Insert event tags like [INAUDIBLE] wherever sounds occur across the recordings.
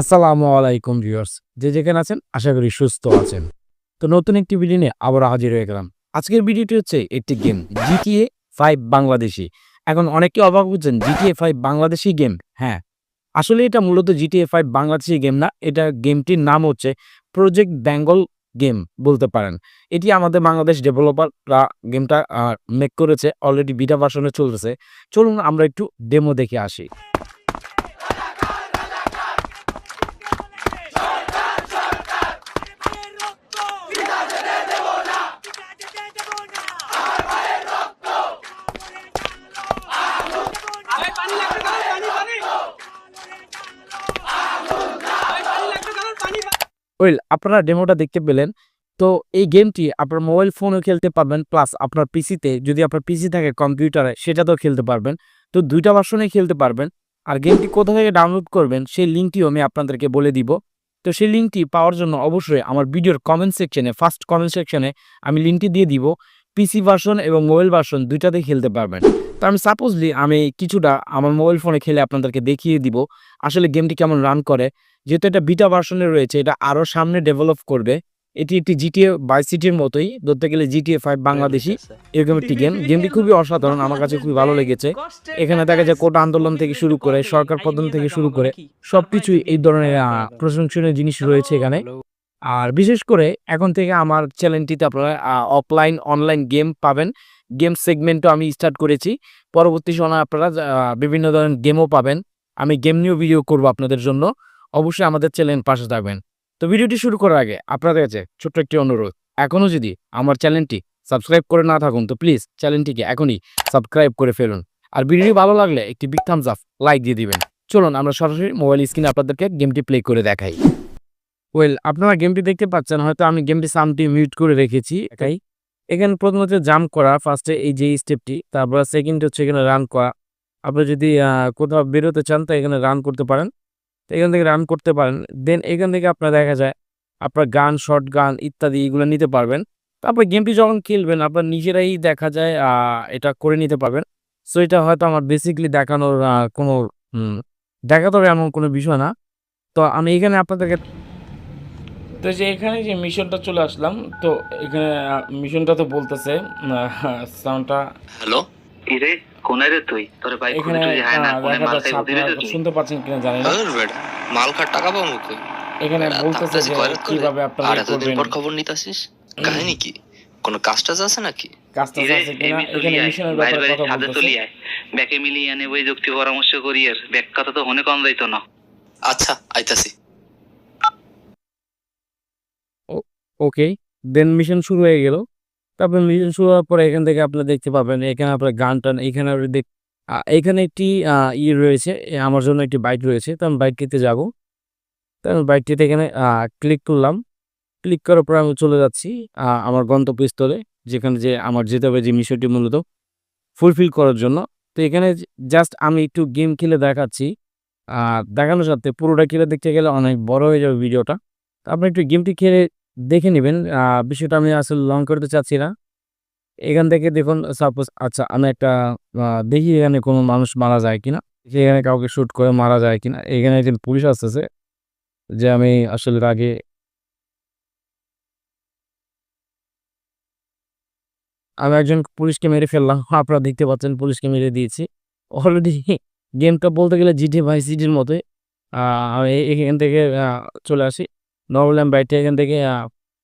আসসালামু আলাইকুম ভিউয়ার্স। যে যেখানে আছেন, আশা করি সুস্থ আছেন। তো নতুন একটি ভিডিও নিয়ে আবার হাজির হয়ে গেলাম। আজকের ভিডিওটি হচ্ছে একটি গেম জিটিএ ফাইভ বাংলাদেশি। এখন অনেকে অবাক বুঝছেন জিটিএ ফাইভ বাংলাদেশি গেম? হ্যাঁ। আসলে এটা মূলত জিটিএ ফাইভ বাংলাদেশি গেম না, এটা গেমটির নাম হচ্ছে প্রজেক্ট বেঙ্গল গেম বলতে পারেন। এটি আমাদের বাংলাদেশ ডেভেলপাররা গেমটা মেক করেছে অলরেডি বিটা ভার্সনে চলতেছে। চলুন আমরা একটু ডেমো দেখে আসি। ওয়েল আপনারা ডেমোটা দেখতে পেলেন। তো এই গেমটি আপনার মোবাইল ফোনেও খেলতে পারবেন, প্লাস আপনার পিসিতে যদি আপনার পিসি থাকে কম্পিউটারে, সেটাতেও খেলতে পারবেন। তো দুইটা ভার্সনে খেলতে পারবেন। আর গেমটি কোথা থেকে ডাউনলোড করবেন, সেই লিঙ্কটিও আমি আপনাদেরকে বলে দিব। তো সেই লিঙ্কটি পাওয়ার জন্য অবশ্যই আমার ভিডিওর কমেন্ট সেকশনে ফার্স্ট কমেন্ট সেকশনে আমি লিঙ্কটি দিয়ে দিব। পিসি ভার্সন এবং মোবাইল ভার্সন দুইটাতেই খেলতে পারবেন। তো আমি সাপোজলি আমি কিছুটা আমার মোবাইল ফোনে খেলে আপনাদেরকে দেখিয়ে দিব, আসলে গেমটি কেমন রান করে। যেহেতু এটা বিটা ভার্সনে রয়েছে, এটা আরও সামনে ডেভেলপ করবে। এটি একটি জিটিএ বাই সিটির মতোই, ধরতে গেলে জিটিএ ফাইভ বাংলাদেশি এরকম একটি গেম গেমটি খুবই অসাধারণ, আমার কাছে খুবই ভালো লেগেছে। এখানে দেখা যায় কোটা আন্দোলন থেকে শুরু করে, সরকার পতন থেকে শুরু করে, সবকিছুই এই ধরনের প্রশংসনীয় জিনিস রয়েছে এখানে। আর বিশেষ করে এখন থেকে আমার চ্যানেলটিতে আপনারা অফলাইন অনলাইন গেম পাবেন। গেম সেগমেন্টও আমি স্টার্ট করেছি। পরবর্তী সময় আপনারা বিভিন্ন ধরনের গেমও পাবেন। আমি গেম নিয়েও ভিডিও করব আপনাদের জন্য। অবশ্যই আমাদের চ্যানেল পাশে থাকবেন। তো ভিডিওটি শুরু করার আগে আপনাদের কাছে ছোট্ট একটি অনুরোধ। এখনও যদি আমার চ্যানেলটি সাবস্ক্রাইব করে না থাকুন, তো প্লিজ চ্যানেলটিকে এখনই সাবস্ক্রাইব করে ফেলুন। আর ভিডিওটি ভালো লাগলে একটি বিগ থামস আপ লাইক দিয়ে দিবেন। চলুন আমরা সরাসরি মোবাইল স্ক্রিনে আপনাদেরকে গেমটি প্লে করে দেখাই। ওয়েল আপনারা গেমটি দেখতে পাচ্ছেন, হয়তো আমি গেমটি সামটি মিউট করে রেখেছি, একাই। এখানে প্রথমত জাম্প করা ফার্স্টে এই যে স্টেপটি তারপর সেকেন্ড হচ্ছে এখানে রান করা। আপনি যদি কোথাও বেরোতে চান তো এখানে রান করতে পারেন। তো এখান থেকে রান করতে পারেন। দেন এখান থেকে আপনার দেখা যায়, আপনার গান শর্ট গান ইত্যাদি এগুলো নিতে পারবেন। তারপর গেমটি যখন খেলবেন, আপনার নিজেরাই দেখা যায় এটা করে নিতে পারবেন। সো এটা হয়তো আমার বেসিকলি দেখানোর কোনো দেখাতে হবে এমন কোনো বিষয় না। তো আমি এখানে আপনাদেরকে তো যে এখানে যে মিশনটা চলে আসলাম তো এখানে মিশনটা তো বলতেছে সাউন্ডটা হ্যালো? কোনে রে তুই? তোর বাইক এখানে তুই তুই শুনতে পাচ্ছেন কিনা জানি না। মাল খার টাকা পাবো মুখে এখানে বলতেছে যে। কীভাবে আর আপনারা এতদিন করবেন। পর খবর নিতেছিস? কাহিনী কি? কোনো কাজ টাজ আছে নাকি? কাজটা আছে কিনা? এখানে মিশনের বাইরে ব্যাপারে বাইরে কথা ছাদে বলতেছে। আয় ব্যাকে মিলিয়ে এনে ওই যুক্তি পরামর্শ করি আর। ব্যাক কথা তো হনে কম যাইতো না। আচ্ছা আইতাছি। ওকে দেন মিশন শুরু হয়ে গেল। তারপর মিশন শুরু হওয়ার পরে এখান থেকে আপনারা দেখতে পাবেন, এখানে আপনার গান টান, এখানে দেখ এখানে একটি ই রয়েছে আমার জন্য একটি বাইক রয়েছে, তো আমি বাইকটিতে যাব। তো আমি বাইকটিতে এখানে ক্লিক করলাম। ক্লিক করার পর আমি চলে যাচ্ছি আমার গন্তব্যস্থলে, যেখানে যে আমার যেতে হবে যে মিশনটি মূলত ফুলফিল করার জন্য। তো এখানে জাস্ট আমি একটু গেম খেলে দেখাচ্ছি। দেখানোর সাথে পুরোটা খেলে দেখতে গেলে অনেক বড় হয়ে যাবে ভিডিওটা। তো আপনি একটু গেমটি খেলে দেখে নেবেন। বিষয়টা আমি আসলে লং করতে চাচ্ছি না। এখান থেকে দেখুন সাপোজ আচ্ছা আমি একটা দেখি এখানে কোনো মানুষ মারা যায় কিনা এখানে কাউকে শুট করে মারা যায় কিনা। এখানে একজন পুলিশ আসতেছে যে আমি আসলে আগে আমি একজন পুলিশকে মেরে ফেললাম। [LAUGHS] আপনারা দেখতে পাচ্ছেন, পুলিশকে মেরে দিয়েছি। অলরেডি গেমটা বলতে গেলে জিটি ভাই সিটির মতোই। এখান থেকে চলে আসি। নর্মাল আমি বাইকটা এখান থেকে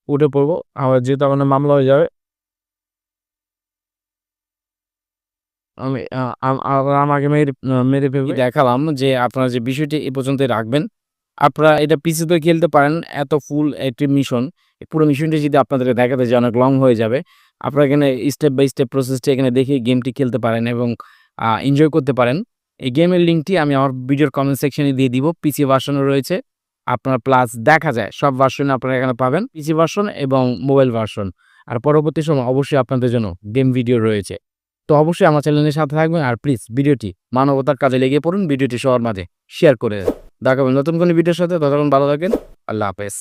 উঠে পড়ব। আমার যেহেতু আমার মামলা হয়ে যাবে। আমি আমাকে মেরে মেরে ফেলবে। দেখালাম যে আপনারা যে বিষয়টি এ পর্যন্ত রাখবেন। আপনারা এটা পিসিতে খেলতে পারেন, এত ফুল একটি মিশন। পুরো মিশনটি যদি আপনাদের দেখাতে যায়, অনেক লং হয়ে যাবে। আপনারা এখানে স্টেপ বাই স্টেপ প্রসেসটি এখানে দেখে গেমটি খেলতে পারেন এবং এনজয় করতে পারেন। এই গেমের লিঙ্কটি আমি আমার ভিডিওর কমেন্ট সেকশনে দিয়ে দিব। পিসি ভার্সনও রয়েছে। আপনার প্লাস দেখা যায়। সব ভার্সন আপনারা এখানে পাবেন। পিসি ভার্সন এবং মোবাইল ভার্সন আর পরবর্তী সময় অবশ্যই আপনাদের জন্য গেম ভিডিও রয়েছে। তো অবশ্যই আমার চ্যানেলের সাথে থাকবেন আর প্লিজ ভিডিওটি মানবতার কাজে লেগে পড়ুন। ভিডিওটি সবার মাঝে শেয়ার করে দেখাবেন নতুন কোনো ভিডিওর সাথে। ততক্ষণ ভালো থাকেন। আল্লাহ হাফেজ।